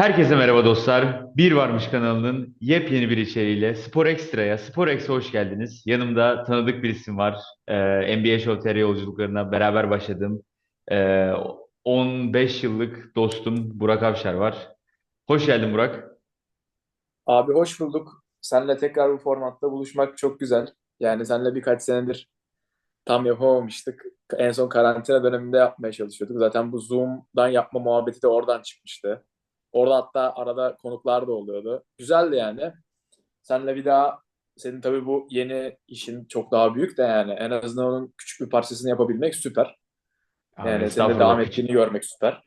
Herkese merhaba dostlar. Bir Varmış kanalının yepyeni bir içeriğiyle Spor Ekstra'ya, Spor X'e hoş geldiniz. Yanımda tanıdık bir isim var. Ee, NBA Show TR yolculuklarına beraber başladığım ee, 15 yıllık dostum Burak Avşar var. Hoş geldin Burak. Abi hoş bulduk. Seninle tekrar bu formatta buluşmak çok güzel. Yani seninle birkaç senedir tam yapamamıştık. En son karantina döneminde yapmaya çalışıyorduk. Zaten bu Zoom'dan yapma muhabbeti de oradan çıkmıştı. Orada hatta arada konuklar da oluyordu. Güzeldi yani. Seninle bir daha senin tabii bu yeni işin çok daha büyük de yani en azından onun küçük bir parçasını yapabilmek süper. Abi Yani senin de devam ettiğini görmek süper.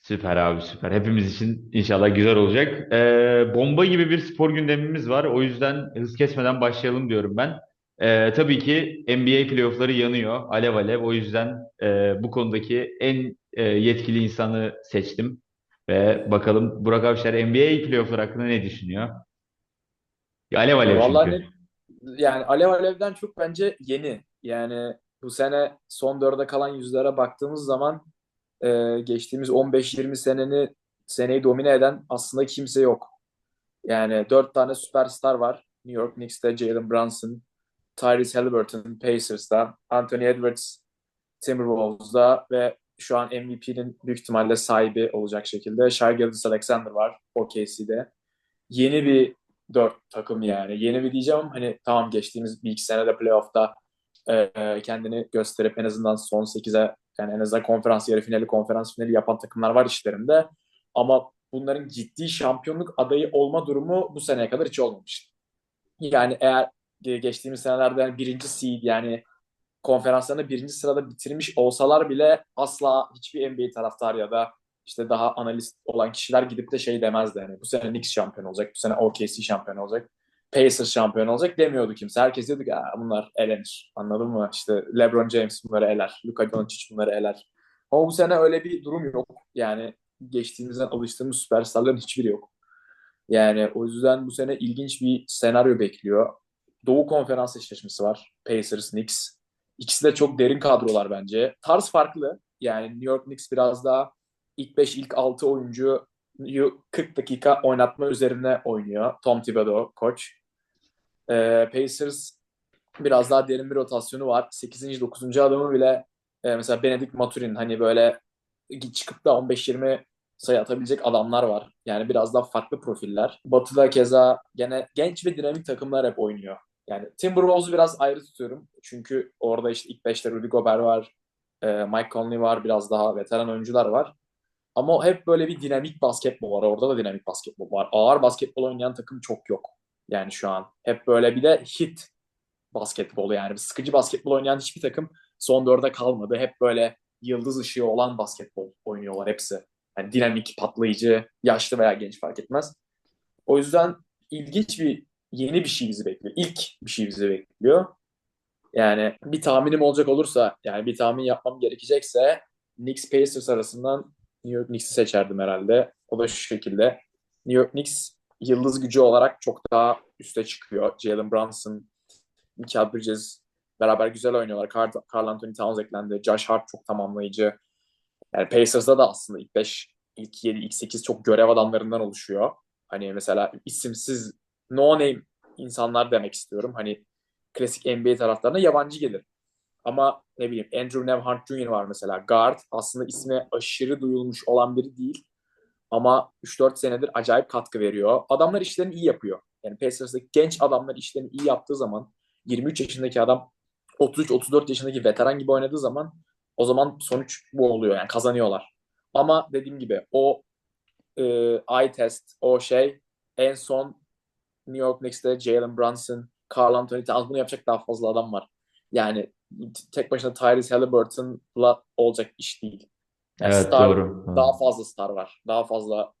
Süper abi süper. Hepimiz için inşallah güzel olacak. Ee, bomba gibi bir spor gündemimiz var. O yüzden hız kesmeden başlayalım diyorum ben. Ee, tabii ki NBA playoffları yanıyor. Alev alev. O yüzden e, bu konudaki en e, yetkili insanı seçtim. Ve bakalım Burak Avşar NBA playoffları hakkında ne düşünüyor? Ya, alev alev vallahi çünkü. ne, yani Alev Alev'den çok bence yeni. Yani bu sene son dörde kalan yüzlere baktığımız zaman e, geçtiğimiz 15-20 seneni seneyi domine eden aslında kimse yok. Yani dört tane süperstar var. New York Knicks'te Jalen Brunson, Tyrese Haliburton Pacers'ta, Anthony Edwards Timberwolves'da ve şu an MVP'nin büyük ihtimalle sahibi olacak şekilde Shai Gilgeous-Alexander var OKC'de. Yeni bir dört takım yani. Yeni bir diyeceğim hani tamam geçtiğimiz bir iki senede playoff'ta e, kendini gösterip en azından son sekize yani en azından konferans yarı finali konferans finali yapan takımlar var işlerinde. Ama bunların ciddi şampiyonluk adayı olma durumu bu seneye kadar hiç olmamıştı. Yani eğer geçtiğimiz senelerde birinci seed yani konferanslarını birinci sırada bitirmiş olsalar bile asla hiçbir NBA taraftarı ya da işte daha analist olan kişiler gidip de şey demezdi. Yani bu sene Knicks şampiyon olacak, bu sene OKC şampiyon olacak, Pacers şampiyon olacak demiyordu kimse. Herkes diyordu ki bunlar elenir. Anladın mı? İşte LeBron James bunları eler, Luka Doncic bunları eler. Ama bu sene öyle bir durum yok. Yani geçtiğimizden alıştığımız süperstarların hiçbiri yok. Yani o yüzden bu sene ilginç bir senaryo bekliyor. Doğu Konferans eşleşmesi var. Pacers, Knicks. İkisi de çok derin kadrolar bence. Tarz farklı. Yani New York Knicks biraz daha ilk 5, ilk 6 oyuncuyu 40 dakika oynatma üzerine oynuyor. Tom Thibodeau koç. Ee, Pacers biraz daha derin bir rotasyonu var. 8. 9. adamı bile e, mesela Benedict Maturin hani böyle çıkıp da 15-20 sayı atabilecek adamlar var. Yani biraz daha farklı profiller. Batı'da keza gene genç ve dinamik takımlar hep oynuyor. Yani Timberwolves'u biraz ayrı tutuyorum. Çünkü orada işte ilk beşte Rudy Gobert var, e, Mike Conley var, biraz daha veteran oyuncular var. Ama hep böyle bir dinamik basketbol var. Orada da dinamik basketbol var. Ağır basketbol oynayan takım çok yok. Yani şu an. Hep böyle bir de hit basketbolu yani. Sıkıcı basketbol oynayan hiçbir takım son dörde kalmadı. Hep böyle yıldız ışığı olan basketbol oynuyorlar hepsi. Yani dinamik, patlayıcı, yaşlı veya genç fark etmez. O yüzden ilginç bir yeni bir şey bizi bekliyor. İlk bir şey bizi bekliyor. Yani bir tahminim olacak olursa, yani bir tahmin yapmam gerekecekse Knicks Pacers arasından New York Knicks'i seçerdim herhalde. O da şu şekilde. New York Knicks yıldız gücü olarak çok daha üste çıkıyor. Jalen Brunson, Michael Bridges beraber güzel oynuyorlar. Carl, Carl Anthony Towns eklendi. Josh Hart çok tamamlayıcı. Yani Pacers'da da aslında ilk 5, ilk 7, ilk 8 çok görev adamlarından oluşuyor. Hani mesela isimsiz no name insanlar demek istiyorum. Hani klasik NBA taraftarına yabancı gelir. Ama ne bileyim Andrew Nembhard Jr. var mesela. Guard aslında ismi aşırı duyulmuş olan biri değil. Ama 3-4 senedir acayip katkı veriyor. Adamlar işlerini iyi yapıyor. Yani Pacers'daki genç adamlar işlerini iyi yaptığı zaman 23 yaşındaki adam 33-34 yaşındaki veteran gibi oynadığı zaman o zaman sonuç bu oluyor. Yani kazanıyorlar. Ama dediğim gibi o e, eye test, o şey en son New York Knicks'te Jalen Brunson, Carl Anthony Towns bunu yapacak daha fazla adam var. Yani tek başına Tyrese Halliburton'la olacak iş değil. Yani Evet star doğru. daha fazla star var. Daha fazla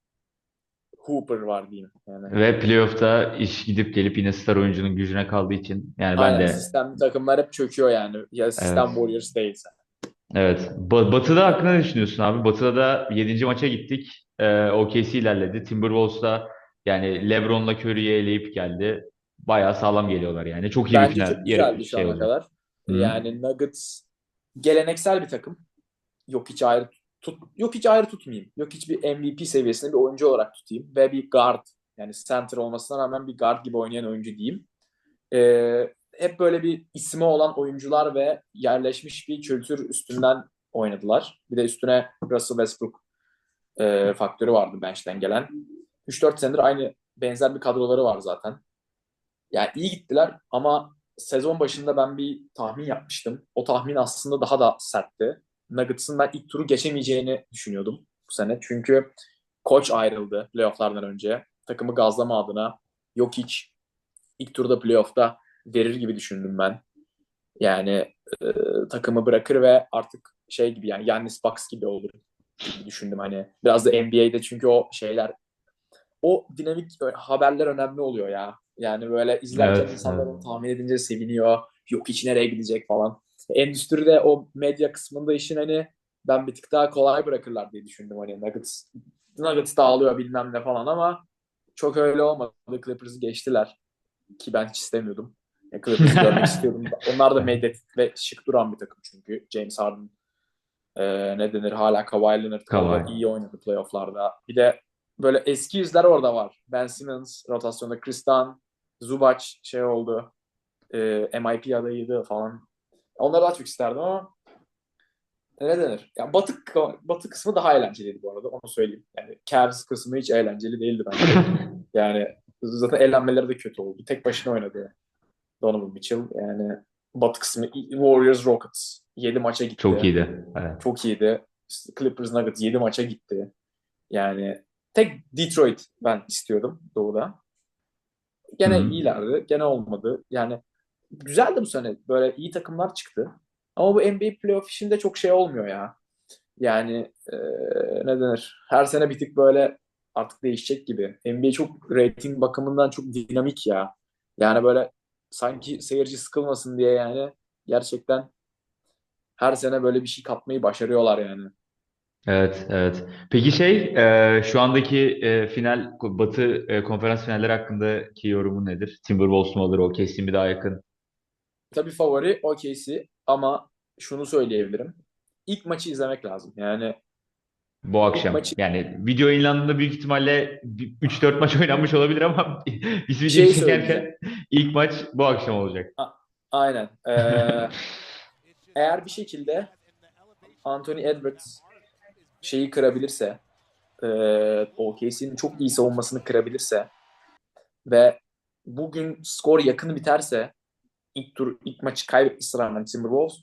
Hooper var diyeyim. Yani Ve playoff'ta iş gidip gelip yine star oyuncunun gücüne kaldığı için yani ben aynen de sistemli takımlar hep çöküyor yani. Ya sistem evet Warriors değilse. Evet. Ba- Batı'da hakkında ne düşünüyorsun abi? Batı'da da yedinci maça gittik. Ee, OKC ilerledi. Timberwolves'da yani LeBron'la Curry'i eleyip geldi. Bayağı sağlam geliyorlar yani. Çok iyi bir Bence final çok güzeldi şu şey ana kadar. Hı. Yani Nuggets geleneksel bir takım. Yok hiç ayrı. tut, yok hiç ayrı tutmayayım. Yok hiç bir MVP seviyesinde bir oyuncu olarak tutayım ve bir guard yani center olmasına rağmen bir guard gibi oynayan oyuncu diyeyim. Ee, hep böyle bir ismi olan oyuncular ve yerleşmiş bir kültür üstünden oynadılar. Bir de üstüne Russell Westbrook e, faktörü vardı bench'ten gelen. 3-4 senedir aynı benzer bir kadroları var zaten. Yani iyi gittiler ama sezon başında ben bir tahmin yapmıştım. O tahmin aslında daha da sertti. Nuggets'ın ben ilk turu geçemeyeceğini düşünüyordum bu sene. Çünkü koç ayrıldı playofflardan önce. Takımı gazlama adına. Yok hiç ilk turda playoff'ta verir gibi düşündüm ben. Yani e, takımı bırakır ve artık şey gibi yani Yannis Bucks gibi olur gibi düşündüm hani. Biraz da NBA'de çünkü o şeyler o dinamik haberler önemli oluyor ya. Yani böyle izlerken Evet, insanlar evet. tahmin edince seviniyor. Yok hiç nereye gidecek falan. Endüstride o medya kısmında işin hani ben bir tık daha kolay bırakırlar diye düşündüm. Hani Nuggets, Nuggets dağılıyor bilmem ne falan ama çok öyle olmadı. Clippers'ı geçtiler. Ki ben hiç istemiyordum. Ya Clippers'ı görmek istiyordum. Onlar da medyatik ve şık duran bir takım çünkü. James Harden e, ne denir hala Kawhi Leonard Kawhi. iyi oynadı playofflarda. Bir de böyle eski yüzler orada var. Ben Simmons rotasyonda, Chris Dunn, Zubac şey oldu. E, MIP adayıydı falan. Onları daha çok isterdim ama ne denir? Yani batı, batı kısmı daha eğlenceliydi bu arada onu söyleyeyim. Yani Cavs kısmı hiç eğlenceli değildi bence. Yani zaten eğlenmeleri de kötü oldu. Tek başına oynadı Donovan Mitchell. Yani batı kısmı Warriors Rockets 7 maça gitti. Çok iyiydi. Evet. Çok iyiydi. Clippers Nuggets 7 maça gitti. Yani tek Detroit ben istiyordum doğuda. Gene Hı hı. iyilerdi. Gene olmadı. Yani güzeldi bu sene. Böyle iyi takımlar çıktı. Ama bu NBA playoff işinde çok şey olmuyor ya. Yani e, ne denir? Her sene bir tık böyle artık değişecek gibi. NBA çok rating bakımından çok dinamik ya. Yani böyle sanki seyirci sıkılmasın diye yani gerçekten her sene böyle bir şey katmayı başarıyorlar yani. Evet, evet. Peki şey, e, şu andaki e, final, Batı e, konferans finalleri hakkındaki yorumun nedir? Timberwolves mu alır, OKC mi daha yakın? Tabii favori OKC ama şunu söyleyebilirim. İlk maçı izlemek lazım. Yani Bu akşam. maçı Yani video yayınlandığında büyük ihtimalle bir- 3-4 maç oynanmış olabilir ama videoyu şey çekerken ilk maç bu akşam olacak. A- aynen. Ee, eğer bir şekilde Anthony Edwards şeyi kırabilirse e, OKC'nin çok iyi savunmasını kırabilirse ve bugün skor yakın biterse ilk tur ilk maçı kaybetmişse rağmen Timberwolves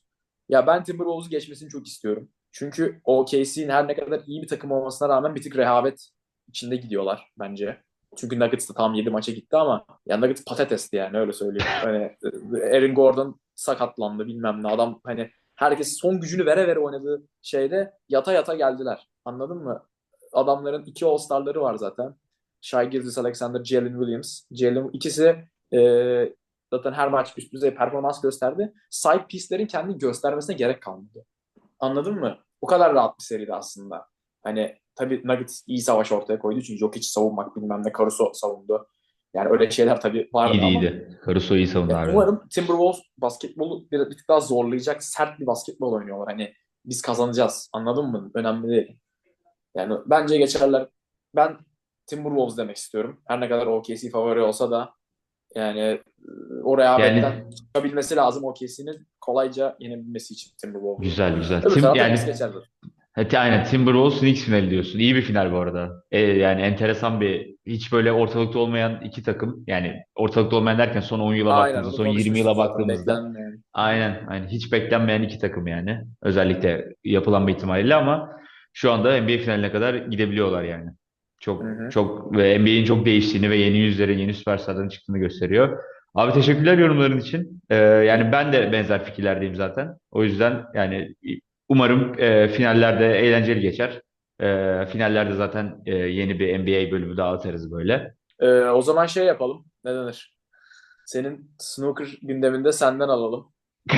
ya ben Timberwolves'u geçmesini çok istiyorum. Çünkü OKC'nin her ne kadar iyi bir takım olmasına rağmen bir tık rehavet içinde gidiyorlar bence. Çünkü Nuggets da tam 7 maça gitti ama ya Nuggets patatesti yani öyle söyleyeyim. Hani e, Aaron Gordon sakatlandı bilmem ne adam hani herkes son gücünü vere vere oynadığı şeyde yata yata geldiler. Anladın mı? Adamların iki All-Star'ları var zaten. Shai Gilgeous-Alexander, Jalen Williams. Jalen ikisi e, zaten her maç üst düzey performans gösterdi. Side piece'lerin kendini göstermesine gerek kalmadı. Anladın mı? O kadar rahat bir seriydi aslında. Hani tabii Nuggets iyi savaş ortaya koydu çünkü Jokic savunmak bilmem ne Caruso savundu. Yani öyle şeyler tabii vardı İyiydi ama iyiydi. Caruso iyi savundu yani umarım Timberwolves basketbolu bir, bir tık daha zorlayacak sert bir basketbol oynuyorlar. Hani biz kazanacağız. Anladın mı? Önemli değil. Yani bence geçerler. Ben Timberwolves demek istiyorum. Her ne kadar OKC favori olsa da yani e, o rehavetten Yani çıkabilmesi lazım OKC'nin kolayca yenebilmesi için Timberwolves. güzel güzel. Öbür Tim, yani geçerler. Evet, aynen Timberwolves Knicks finali diyorsun. İyi bir final bu arada. E, yani enteresan bir hiç böyle ortalıkta olmayan iki takım. Yani ortalıkta olmayan derken son 10 yıla Aynen baktığımızda, son 20 konuşmuştuk yıla baktığımızda aynen aynen hiç beklenmeyen iki takım yani. Özellikle yapılan bir ihtimalle ama şu anda NBA finaline kadar gidebiliyorlar yani. Çok Hı hı. çok ve NBA'in çok değiştiğini ve yeni yüzlerin, yeni süperstarların çıktığını gösteriyor. Abi teşekkürler yorumların için. Ee, yani ben de benzer fikirlerdeyim zaten. O yüzden yani umarım e, finallerde eğlenceli geçer. E, finallerde zaten e, yeni bir NBA bölümü daha atarız böyle. Ee, o zaman şey yapalım. Ne denir? Senin snooker gündeminde senden alalım.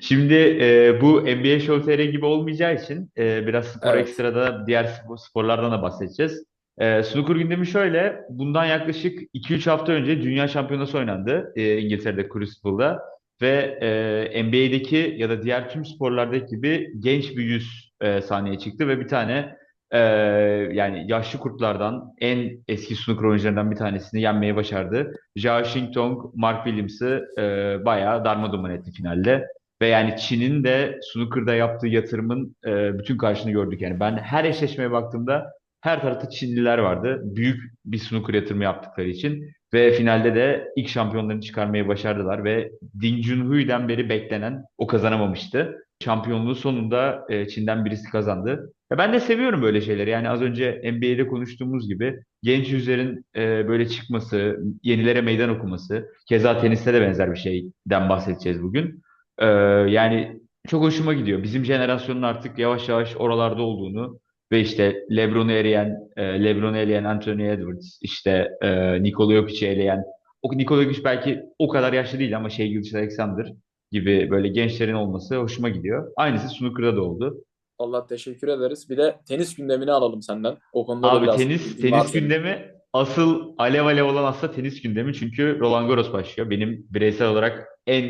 Şimdi e, bu NBA Show TR gibi olmayacağı için e, biraz spor Evet. ekstrada diğer spor, sporlardan da bahsedeceğiz. E, snooker gündemi şöyle. Bundan yaklaşık 2-3 hafta önce Dünya Şampiyonası oynandı e, İngiltere'de Crucible'da. Ve e, NBA'deki ya da diğer tüm sporlardaki gibi genç bir yüz e, sahneye çıktı ve bir tane e, yani yaşlı kurtlardan en eski snooker oyuncularından bir tanesini yenmeyi başardı. Zhao Xingtong, Mark Williams'ı e, bayağı darmadağın etti finalde. Ve yani Çin'in de snooker'da yaptığı yatırımın e, bütün karşılığını gördük. Yani ben her eşleşmeye baktığımda her tarafta Çinliler vardı. Büyük bir snooker yatırımı yaptıkları için. Ve finalde de ilk şampiyonlarını çıkarmayı başardılar ve Ding Junhui'den beri beklenen o kazanamamıştı. Şampiyonluğu sonunda e, Çin'den birisi kazandı. Ben de seviyorum böyle şeyleri. Yani az önce NBA'de konuştuğumuz gibi genç yüzlerin e, böyle çıkması, yenilere meydan okuması. Keza teniste de benzer bir şeyden bahsedeceğiz bugün. E, yani çok hoşuma gidiyor. Bizim jenerasyonun artık yavaş yavaş oralarda olduğunu ve işte LeBron'u eleyen, e, LeBron'u eleyen Anthony Edwards, işte e, Nikola Jokic'i eleyen, o Nikola Jokic belki o kadar yaşlı değil ama şey Gilgeous-Alexander gibi böyle gençlerin olması hoşuma gidiyor. Aynısı snooker'da da oldu. Allah teşekkür ederiz. Bir de tenis gündemini alalım senden. O konuda da Abi biraz tenis tenis senin. gündemi asıl alev alev olan aslında tenis gündemi çünkü Roland Garros başlıyor. Benim bireysel olarak en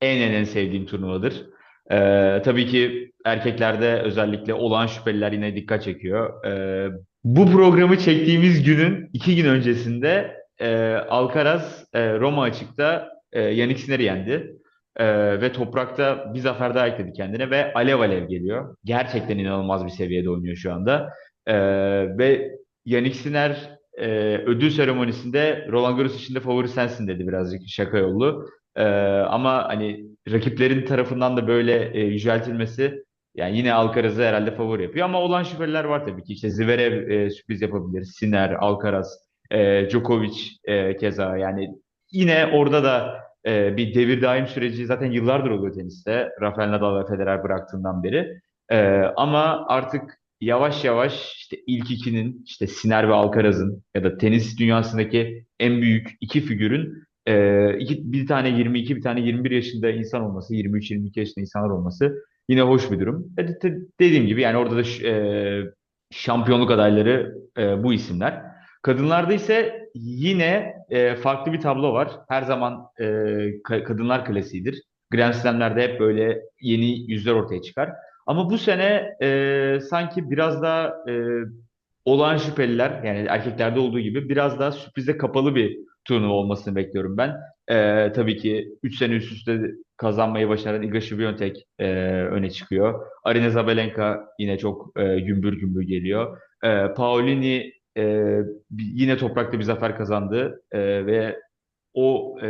en en en sevdiğim turnuvadır. Ee, tabii ki erkeklerde özellikle olan şüpheliler yine dikkat çekiyor. Ee, bu programı çektiğimiz günün iki gün öncesinde e, Alcaraz e, Roma açıkta e, Yannick Sinner'i yendi. Ee, ve toprakta bir zafer daha ekledi kendine ve alev alev geliyor. Gerçekten inanılmaz bir seviyede oynuyor şu anda. Ee, ve Yannick Sinner e, ödül seremonisinde Roland Garros için de favori sensin dedi birazcık şaka yollu. Ee, ama hani rakiplerin tarafından da böyle e, yüceltilmesi yani yine Alcaraz'ı herhalde favori yapıyor. Ama olan şüpheliler var tabii ki. İşte Zverev e, sürpriz yapabilir. Sinner, Alcaraz, e, Djokovic e, keza yani yine orada da e, bir devir daim süreci zaten yıllardır oluyor teniste. Rafael Nadal ve Federer bıraktığından beri. E, ama artık yavaş yavaş işte ilk ikinin işte Sinner ve Alcaraz'ın ya da tenis dünyasındaki en büyük iki figürün e, iki, bir tane 22 bir tane 21 yaşında insan olması 23-22 yaşında insanlar olması yine hoş bir durum. E, de- de- dediğim gibi yani orada da e, şampiyonluk adayları e, bu isimler. Kadınlarda ise yine e, farklı bir tablo var. Her zaman e, ka- kadınlar klasiğidir. Grand Slam'lerde hep böyle yeni yüzler ortaya çıkar. Ama bu sene e, sanki biraz daha e, olağan şüpheliler yani erkeklerde olduğu gibi biraz daha sürprize kapalı bir turnuva olmasını bekliyorum ben. E, tabii ki 3 sene üst üste kazanmayı başaran Iga Świątek e, öne çıkıyor. Arina Sabalenka yine çok e, gümbür gümbür geliyor. E, Paolini e, yine toprakta bir zafer kazandı e, ve o e,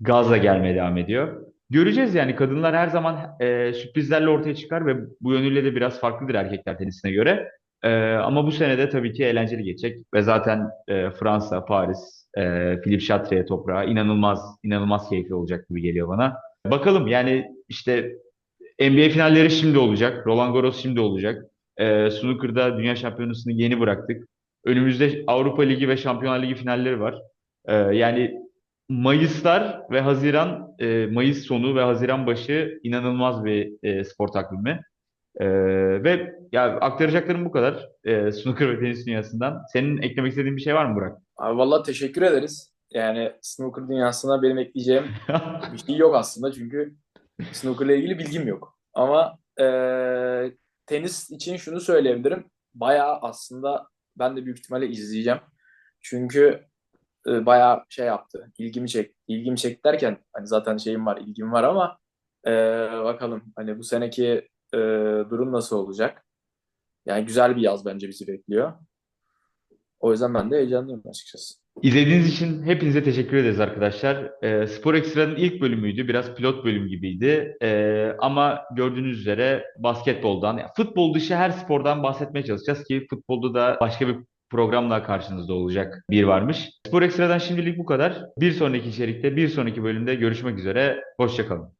gazla gelmeye devam ediyor. Göreceğiz yani kadınlar her zaman e, sürprizlerle ortaya çıkar ve bu yönüyle de biraz farklıdır erkekler tenisine göre. E, ama bu sene de tabii ki eğlenceli geçecek ve zaten e, Fransa, Paris, e, Philippe Chatrier toprağı inanılmaz inanılmaz keyifli olacak gibi geliyor bana. Bakalım yani işte NBA finalleri şimdi olacak. Roland Garros şimdi olacak. Ee, Snooker'da Dünya Şampiyonası'nı yeni bıraktık. Önümüzde Avrupa Ligi ve Şampiyonlar Ligi finalleri var. Ee, yani Mayıslar ve Haziran, e, Mayıs sonu ve Haziran başı inanılmaz bir e, spor takvimi. Ee, ve ya aktaracaklarım bu kadar. Ee, snooker ve tenis dünyasından. Senin eklemek istediğin bir şey var mı Burak? Abi vallahi teşekkür ederiz. Yani snooker dünyasına benim ekleyeceğim bir şey yok aslında çünkü snooker'la ilgili bilgim yok. Ama eee, tenis için şunu söyleyebilirim. Bayağı aslında ben de büyük ihtimalle izleyeceğim. Çünkü e, bayağı şey yaptı. İlgimi çek, ilgimi çekti derken hani zaten şeyim var, ilgim var ama e, bakalım hani bu seneki e, durum nasıl olacak? Yani güzel bir yaz bence bizi bekliyor. O yüzden ben de heyecanlıyım açıkçası. İzlediğiniz için hepinize teşekkür ederiz arkadaşlar. Ee, Spor Ekstra'nın ilk bölümüydü. Biraz pilot bölüm gibiydi. Ee, ama gördüğünüz üzere basketboldan, yani futbol dışı her spordan bahsetmeye çalışacağız ki futbolda da başka bir programla karşınızda olacak bir varmış. Spor Ekstra'dan şimdilik bu kadar. Bir sonraki içerikte, bir sonraki bölümde görüşmek üzere. Hoşça kalın.